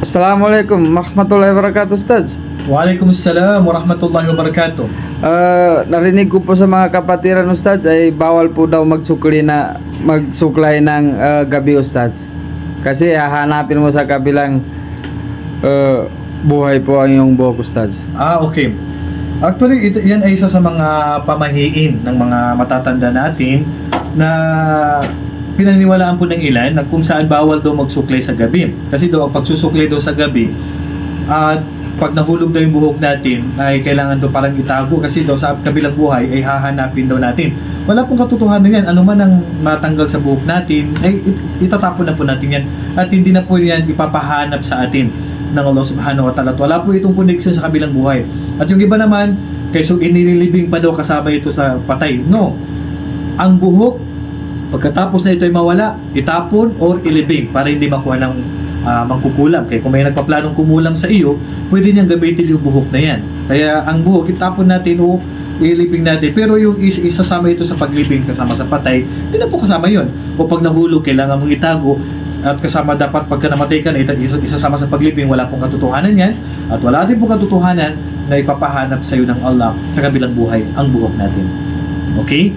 Assalamualaikum warahmatullahi wabarakatuh Ustaz. Waalaikumsalam warahmatullahi wabarakatuh. Ah, narinig ko po sa mga kapatiran Ustaz ay bawal po daw magsukli na magsuklay ng ah, gabi Ustaz. Kasi hahanapin mo sa kabilang ah, buhay po ang iyong buhok Ustaz. Ah, okay. Actually, ito, yan ay isa sa mga pamahiin ng mga matatanda natin na pinaniwalaan po ng ilan na kung saan bawal daw magsuklay sa gabi. Kasi daw ang pagsusuklay daw sa gabi at pag nahulog daw yung buhok natin ay kailangan daw parang itago kasi daw sa kabilang buhay ay hahanapin daw natin. Wala pong katotohanan yan. Ano man ang matanggal sa buhok natin ay it- itatapon na po natin yan at hindi na po yan ipapahanap sa atin ng Allah subhanahu wa ta'ala. Wala po itong connection sa kabilang buhay. At yung iba naman, kaysa inililibing pa daw kasama ito sa patay. No. Ang buhok, pagkatapos na ito ay mawala, itapon or ilibing para hindi makuha ng ah, mangkukulam. Kaya kung may nagpaplanong kumulam sa iyo, pwede niyang gamitin yung buhok na yan. Kaya ang buhok, itapon natin o ilibing natin. Pero yung is isasama ito sa paglibing kasama sa patay, hindi na po kasama yon. O pag nahulog, kailangan mong itago at kasama dapat pagka namatay ka na isa- isasama sa paglibing, wala pong katotohanan yan at wala din pong katotohanan na ipapahanap sa iyo ng Allah sa kabilang buhay ang buhok natin. Okay?